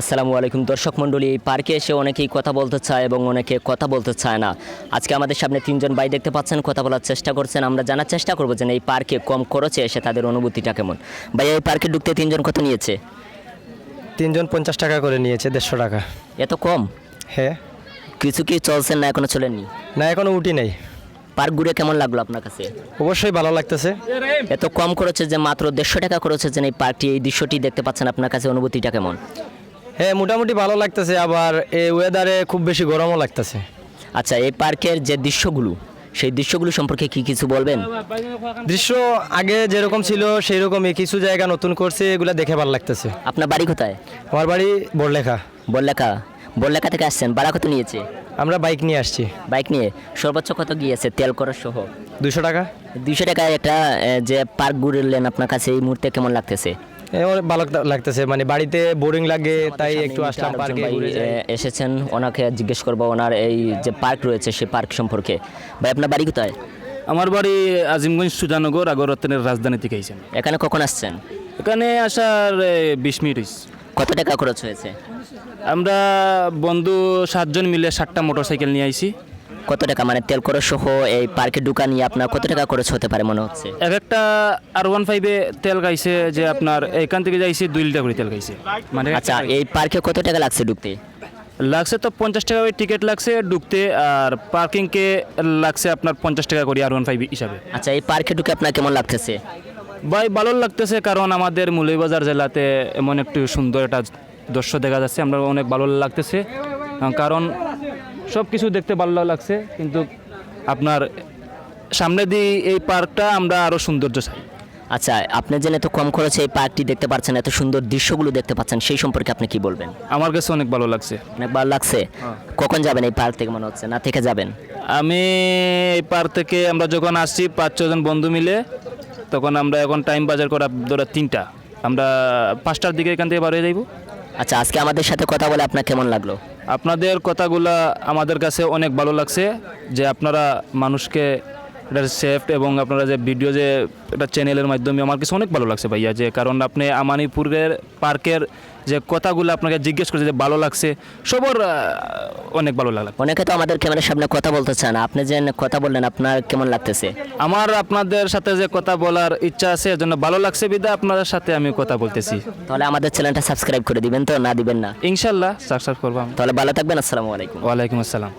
আসসালামু আলাইকুম দর্শক মণ্ডলী এই পার্কে এসে অনেকেই কথা বলতে চায় এবং অনেকে কথা বলতে চায় না। আজকে আমাদের সামনে তিনজন ভাই দেখতে পাচ্ছেন কথা বলার চেষ্টা করছেন। আমরা জানার চেষ্টা করব যে এই পার্কে কম খরচে এসে তাদের অনুভূতিটা কেমন। ভাই এই পার্কে ঢুকতে তিনজন কত নিয়েছে? তিনজন পঞ্চাশ টাকা করে নিয়েছে দেড়শো টাকা। এত কম? হ্যাঁ। কিছু কি চলছেন না এখনও চলেননি? না এখনও উঠি নেই। পার্ক ঘুরে কেমন লাগল আপনার কাছে? অবশ্যই ভালো লাগতেছে। এত কম খরচে যে মাত্র দেড়শো টাকা খরচে যে এই পার্কটি এই দৃশ্যটি দেখতে পাচ্ছেন আপনার কাছে অনুভূতিটা কেমন? হ্যাঁ মোটামুটি ভালো লাগতেছে আবার এই ওয়েদারে খুব বেশি গরমও লাগতেছে। আচ্ছা এই পার্কের যে দৃশ্যগুলো সেই দৃশ্যগুলো সম্পর্কে কি কিছু বলবেন? দৃশ্য আগে যেরকম ছিল সেই রকমই কিছু জায়গা নতুন করছে এগুলা দেখে ভালো লাগতেছে। আপনার বাড়ি কোথায়? আমার বাড়ি বড়লেখা। বললেখা বললেখা থেকে আসছেন ভাড়া কত নিয়েছে? আমরা বাইক নিয়ে আসছি। বাইক নিয়ে। সর্বোচ্চ কত গিয়েছে তেল করার সহ? দুশো টাকা। দুইশো টাকায় একটা যে পার্ক ঘুরলেন আপনার কাছে এই মুহূর্তে কেমন লাগতেছে? ভালো লাগতেছে মানে বাড়িতে বোরিং লাগে তাই একটু আসলাম পার্কে এসেছেন ওনাকে জিজ্ঞেস করব ওনার এই যে পার্ক রয়েছে সেই পার্ক সম্পর্কে। ভাই আপনার বাড়ি কোথায়? আমার বাড়ি আজিমগঞ্জ সুজানগর আগররত্নের রাজধানী থেকে আইছেন। এখানে কখন আসছেন? এখানে আসার বিশ মিনিট কত টাকা খরচ হয়েছে? আমরা বন্ধু সাতজন মিলে সাতটা মোটর সাইকেল নিয়ে আইছি। কত টাকা মানে তেল খরচ সহ এই পার্কে ঢুকা নিয়ে আপনার কত টাকা খরচ হতে পারে মনে হচ্ছে? এক একটা আর ওয়ান ফাইভে তেল গাইছে যে আপনার এখান থেকে যাইছে দুই লিটার করে তেল খাইছে। মানে আচ্ছা এই পার্কে কত টাকা লাগছে ঢুকতে? লাগছে তো পঞ্চাশ টাকা করে টিকিট লাগছে ঢুকতে আর পার্কিংকে লাগছে আপনার পঞ্চাশ টাকা করে আর ওয়ান ফাইভ হিসাবে। আচ্ছা এই পার্কে ঢুকে আপনার কেমন লাগতেছে? ভাই ভালো লাগতেছে কারণ আমাদের মৌলভীবাজার জেলাতে এমন একটু সুন্দর একটা দৃশ্য দেখা যাচ্ছে আমরা অনেক ভালো লাগতেছে। কারণ সব কিছু দেখতে ভালো লাগছে কিন্তু আপনার সামনে দিয়ে এই পার্কটা আমরা আরও সৌন্দর্য চাই। আচ্ছা আপনি জেনে এত কম খরচে এই পার্কটি দেখতে পাচ্ছেন এত সুন্দর দৃশ্যগুলো দেখতে পাচ্ছেন সেই সম্পর্কে আপনি কি বলবেন? আমার কাছে অনেক ভালো লাগছে। অনেক ভালো লাগছে? কখন যাবেন এই পার্ক থেকে মনে হচ্ছে? না থেকে যাবেন? আমি এই পার্ক থেকে আমরা যখন আসছি পাঁচ ছজন বন্ধু মিলে তখন আমরা এখন টাইম বাজার করা ধরো তিনটা। আমরা পাঁচটার দিকে এখান থেকে বার হয়ে যাইব। আচ্ছা আজকে আমাদের সাথে কথা বলে আপনার কেমন লাগল? আপনাদের কথাগুলা আমাদের কাছে অনেক ভালো লাগছে যে আপনারা মানুষকে এটা সেফট এবং আপনারা যে ভিডিও যে একটা চ্যানেলের মাধ্যমে আমার কাছে অনেক ভালো লাগছে ভাইয়া, যে কারণ আপনি আমানিপুরের পার্কের যে কথাগুলো আপনাকে জিজ্ঞেস করছে যে ভালো লাগছে সবর অনেক ভালো লাগল। অনেকে তো আমাদের ক্যামেরার সামনে কথা বলতে চান আপনি যে কথা বললেন আপনার কেমন লাগতেছে? আমার আপনাদের সাথে যে কথা বলার ইচ্ছা আছে এজন্য ভালো লাগছে বিদা আপনাদের সাথে আমি কথা বলতেছি। তাহলে আমাদের চ্যানেলটা সাবস্ক্রাইব করে দিবেন তো? না দিবেন না? ইনশাল্লাহ সাবস্ক্রাইব করব আমি। তাহলে ভালো থাকবেন আসসালামু আলাইকুম। ওয়ালাইকুম আসসালাম।